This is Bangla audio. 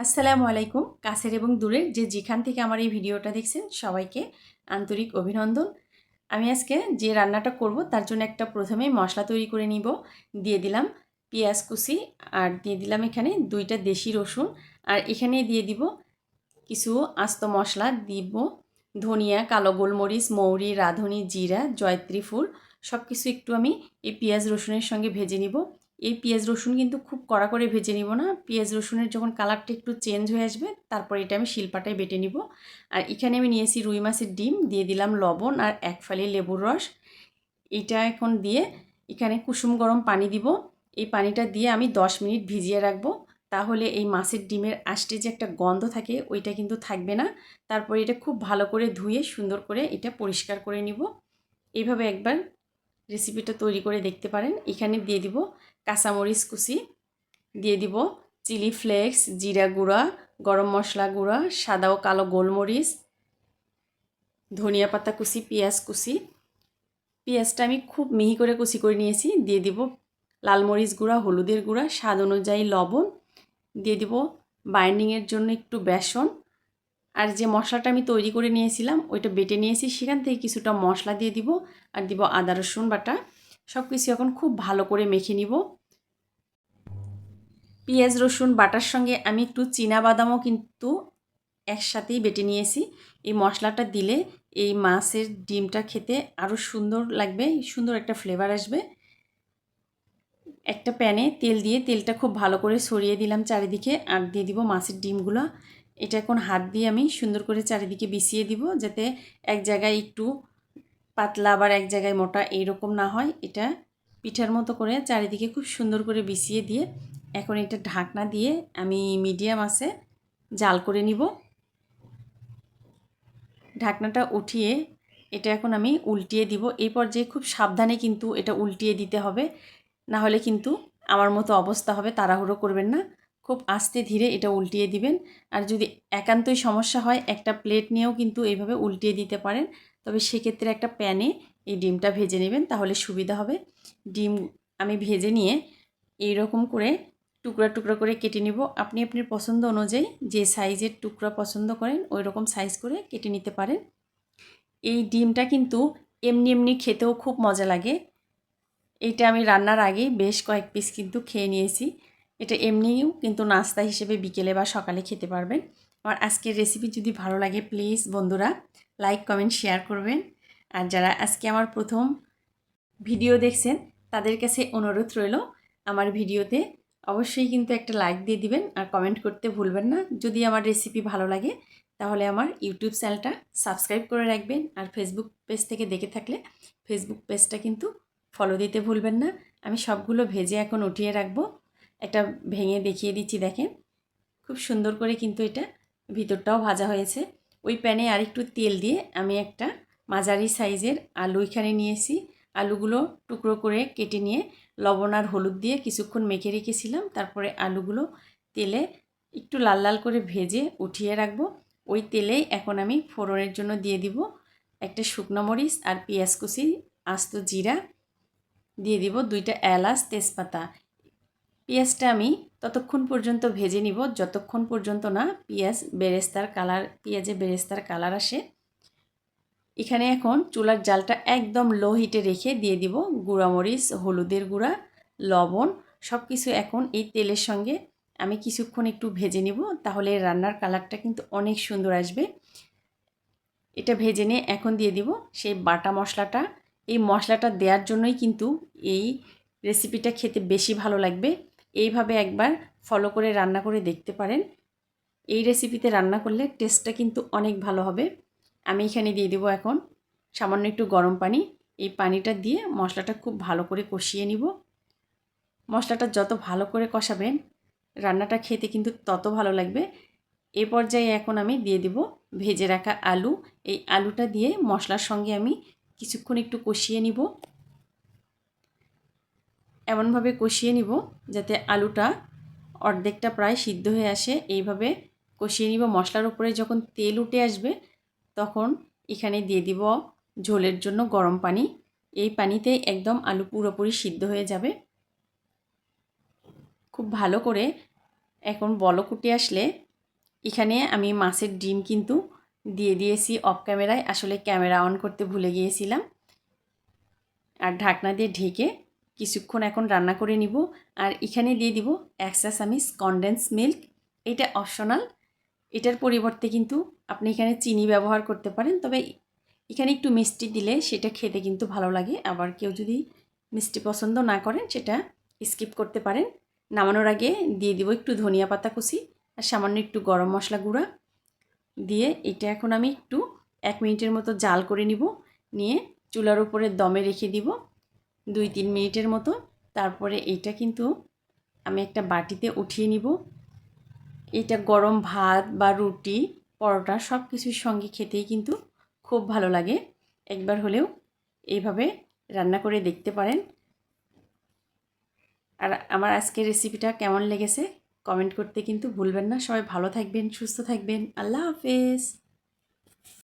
আসসালামু আলাইকুম। কাছের এবং দূরের যে যেখান থেকে আমার এই ভিডিওটা দেখছেন সবাইকে আন্তরিক অভিনন্দন। আমি আজকে যে রান্নাটা করব তার জন্য একটা প্রথমেই মশলা তৈরি করে নিব। দিয়ে দিলাম পেঁয়াজ কুচি আর দিয়ে দিলাম এখানে দুইটা দেশি রসুন। আর এখানে দিয়ে দিব কিছু আস্ত মশলা। দিব ধনিয়া, কালো গোলমরিচ, মৌরি, রাঁধুনি, জিরা, জয়ত্রী ফুল। সব কিছু একটু আমি এই পেঁয়াজ রসুনের সঙ্গে ভেজে নিব। এই পেঁয়াজ রসুন কিন্তু খুব কড়া করে ভেজে নিব না। পেঁয়াজ রসুনের যখন কালারটা একটু চেঞ্জ হয়ে আসবে, তারপর এটা আমি শিলপাটায় বেটে নিব। আর এখানে আমি নিয়েছি রুই মাছের ডিম, দিয়ে দিলাম লবণ আর এক ফালি লেবুর রস। এটা এখন দিয়ে এখানে কুসুম গরম পানি দিব। এই পানিটা দিয়ে আমি 10 মিনিট ভিজিয়ে রাখব। তাহলে এই মাছের ডিমের আষ্টে যে একটা গন্ধ থাকে, ওইটা কিন্তু থাকবে না। তারপর এটা খুব ভালো করে ধুয়ে সুন্দর করে এটা পরিষ্কার করে নিব। এইভাবে একবার রেসিপিটা তৈরি করে দেখতে পারেন। এখানে দিয়ে দিব কাঁচামরিচ কুচি দিয়ে দিব, চিলি ফ্লেক্স, জিরা গুঁড়া, গরম মশলা গুঁড়া, সাদা ও কালো গোলমরিচ, ধনিয়া পাতা কুচি, পেঁয়াজ কুচি। পেঁয়াজটা আমি খুব মিহি করে কুচি করে নিয়েছি, দিয়ে দিব লাল মরিচ গুঁড়া, হলুদের গুঁড়া, স্বাদ অনুযায়ী লবণ, দিয়ে দিব বাইন্ডিংয়ের জন্য একটু বেসন। আর যে মশলাটা আমি তৈরি করে নিয়েছিলাম, ওইটা বেটে নিয়েছি, সেখান থেকে কিছুটা মশলা দিয়ে দিব, আর দিব আদা রসুন বাটা। সব কিছু এখন খুব ভালো করে মেখে নিব। পেঁয়াজ, রসুন, বাটার সঙ্গে আমি একটু বাদামও কিন্তু একসাথেই বেটে নিয়েছি। এই মশলাটা দিলে এই মাছের ডিমটা খেতে আরও সুন্দর লাগবে, সুন্দর একটা ফ্লেভার আসবে। একটা প্যানে তেল দিয়ে তেলটা খুব ভালো করে সরিয়ে দিলাম চারিদিকে আর দিয়ে দিব মাছের ডিমগুলো। এটা এখন হাত দিয়ে আমি সুন্দর করে চারিদিকে বিছিয়ে দিব যাতে এক জায়গায় একটু পাতলা আবার এক জায়গায় মোটা এইরকম না হয়। এটা পিঠার মতো করে চারিদিকে খুব সুন্দর করে বিছিয়ে দিয়ে এখন এটা ঢাকনা দিয়ে আমি মিডিয়াম আছে জাল করে নিব। ঢাকনাটা উঠিয়ে এটা এখন আমি উল্টিয়ে দিব। এই পর্যায়ে খুব সাবধানে কিন্তু এটা উল্টিয়ে দিতে হবে। না হলে কিন্তু আমার মতো অবস্থা হবে, তাড়াহুড়ো করবেন না। খুব আস্তে ধীরে এটা উল্টিয়ে দিবেন। আর যদি একান্তই সমস্যা হয়, একটা প্লেট নিয়েও কিন্তু এইভাবে উল্টিয়ে দিতে পারেন। তবে সেক্ষেত্রে একটা প্যানে এই ডিমটা ভেজে নেবেন তাহলে সুবিধা হবে। ডিম আমি ভেজে নিয়ে এই রকম করে টুকরা টুকরা করে কেটে নিব। আপনি আপনার পছন্দ অনুযায়ী যে সাইজের টুকরা পছন্দ করেন ওই রকম সাইজ করে কেটে নিতে পারেন। এই ডিমটা কিন্তু এমনি এমনি খেতেও খুব মজা লাগে। এইটা আমি রান্নার আগেই বেশ কয়েক পিস কিন্তু খেয়ে নিয়েছি। এটা এমনিও কিন্তু নাস্তা হিসেবে বিকেলে বা সকালে খেতে পারবেন। আমার আজকের রেসিপি যদি ভালো লাগে প্লিজ বন্ধুরা লাইক কমেন্ট শেয়ার করবেন। আর যারা আজকে আমার প্রথম ভিডিও দেখছেন, তাদের কাছে অনুরোধ রইল আমার ভিডিওতে অবশ্যই কিন্তু একটা লাইক দিয়ে দিবেন আর কমেন্ট করতে ভুলবেন না। যদি আমার রেসিপি ভালো লাগে, তাহলে আমার ইউটিউব চ্যানেলটা সাবস্ক্রাইব করে রাখবেন। আর ফেসবুক পেজ থেকে দেখে থাকলে ফেসবুক পেজটা কিন্তু ফলো দিতে ভুলবেন না। আমি সবগুলো ভেজে এখন উঠিয়ে রাখব। একটা ভেঙে দেখিয়ে দিচ্ছি, দেখেন। খুব সুন্দর করে কিন্তু এটা ভিতরটাও ভাজা হয়েছে। ওই প্যানে আরেকটু তেল দিয়ে আমি একটা মাঝারি সাইজের আলু এখানে নিয়েছি। আলুগুলো টুকরো করে কেটে নিয়ে লবণ আর হলুদ দিয়ে কিছুক্ষণ মেখে রেখেছিলাম। তারপরে আলুগুলো তেলে একটু লাল লাল করে ভেজে উঠিয়ে রাখব। ওই তেলেই এখন আমি ফোড়নের জন্য দিয়ে দিব একটা শুকনো মরিচ আর পেঁয়াজ কুচি, আস্ত জিরা। দিয়ে দিব দুইটা এলাচ তেজপাতা। পেঁয়াজটা আমি ততক্ষণ পর্যন্ত ভেজে নিব, যতক্ষণ পর্যন্ত না পেঁয়াজ বেরেস্তার কালার, পেঁয়াজে বেরেস্তার কালার আসে। এখানে এখন চুলার জালটা একদম লো হিটে রেখে দিয়ে দিব গুঁড়ামরিচ, হলুদের গুঁড়া, লবণ সব কিছু এখন এই তেলের সঙ্গে আমি কিছুক্ষণ একটু ভেজে নিব, তাহলে রান্নার কালারটা কিন্তু অনেক সুন্দর আসবে। এটা ভেজে নিয়ে এখন দিয়ে দিব সেই বাটা মশলাটা। এই মশলাটা দেওয়ার জন্যই কিন্তু এই রেসিপিটা খেতে বেশি ভালো লাগবে। এইভাবে একবার ফলো করে রান্না করে দেখতে পারেন। এই রেসিপিতে রান্না করলে টেস্টটা কিন্তু অনেক ভালো হবে। আমি এখানে দিয়ে দেবো এখন সামান্য একটু গরম পানি। এই পানিটা দিয়ে মশলাটা খুব ভালো করে কষিয়ে নিব। মশলাটা যত ভালো করে কষাবেন, রান্নাটা খেতে কিন্তু তত ভালো লাগবে। এ পর্যায়ে এখন আমি দিয়ে দেব ভেজে রাখা আলু। এই আলুটা দিয়ে মশলার সঙ্গে আমি কিছুক্ষণ একটু কষিয়ে নিব। এমনভাবে কষিয়ে নিব যাতে আলুটা অর্ধেকটা প্রায় সিদ্ধ হয়ে আসে। এইভাবে কষিয়ে নিব। মশলার উপরে যখন তেল উঠে আসবে, তখন এখানে দিয়ে দিব ঝোলের জন্য গরম পানি। এই পানিতে একদম আলু পুরোপুরি সিদ্ধ হয়ে যাবে। খুব ভালো করে এখন বলকুটে আসলে এখানে আমি মাছের ডিম কিন্তু দিয়ে দিয়েছি অফ ক্যামেরায়। আসলে ক্যামেরা অন করতে ভুলে গিয়েছিলাম। আর ঢাকনা দিয়ে ঢেকে কিছুক্ষণ এখন রান্না করে নিব। আর এখানে দিয়ে দিব এক চা কনডেন্স মিল্ক এটা অপশনাল এটার পরিবর্তে কিন্তু আপনি এখানে চিনি ব্যবহার করতে পারেন। তবে এখানে একটু মিষ্টি দিলে সেটা খেতে কিন্তু ভালো লাগে। আবার কেউ যদি মিষ্টি পছন্দ না করেন, সেটা স্কিপ করতে পারেন। নামানোর আগে দিয়ে দিব একটু ধনিয়া পাতা কুচি আর সামান্য একটু গরম মশলা গুঁড়া। দিয়ে এটা এখন আমি একটু এক মিনিটের মতো জাল করে নিব। নিয়ে চুলার উপরে দমে রেখে দিব। দুই তিন মিনিটের মতো। তারপরে এইটা কিন্তু আমি একটা বাটিতে উঠিয়ে নিব। এটা গরম ভাত বা রুটি, পরোটা সব কিছুর সঙ্গে খেতেই কিন্তু খুব ভালো লাগে। একবার হলেও এইভাবে রান্না করে দেখতে পারেন। আর আমার আজকের রেসিপিটা কেমন লেগেছে কমেন্ট করতে কিন্তু ভুলবেন না। সবাই ভালো থাকবেন, সুস্থ থাকবেন। আল্লাহ হাফেজ।